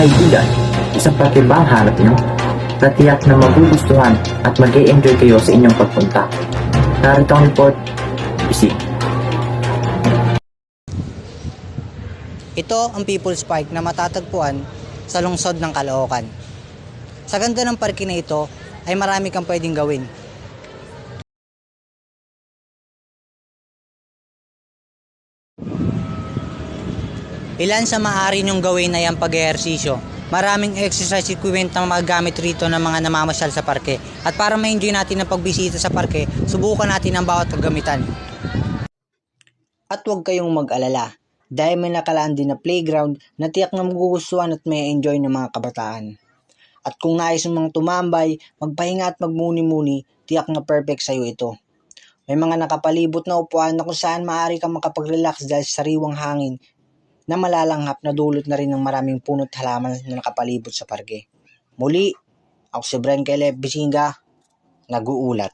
kaibigan, isang parke ba ang hanap nyo? Tatiyak na magugustuhan at mag enjoy kayo sa inyong pagpunta. Narito ang report. Visit. Ito ang People's Park na matatagpuan sa lungsod ng Caloocan. Sa ganda ng parke na ito ay marami kang pwedeng gawin. Ilan sa maaari niyong gawin ay ang pag-ehersisyo. Maraming exercise equipment na magagamit rito ng mga namamasyal sa parke. At para ma-enjoy natin ang pagbisita sa parke, subukan natin ang bawat kagamitan. At huwag kayong mag-alala dahil may nakalaan din na playground na tiyak na magugustuhan at may enjoy ng mga kabataan. At kung nais mong tumambay, magpahinga at magmuni-muni, tiyak na perfect sa'yo ito. May mga nakapalibot na upuan na kung saan maaari kang makapag-relax dahil sa sariwang hangin na malalanghap na dulot na rin ng maraming punot halaman na nakapalibot sa parke. Muli, ako si Bren Caleb Bisinga, nag-uulat.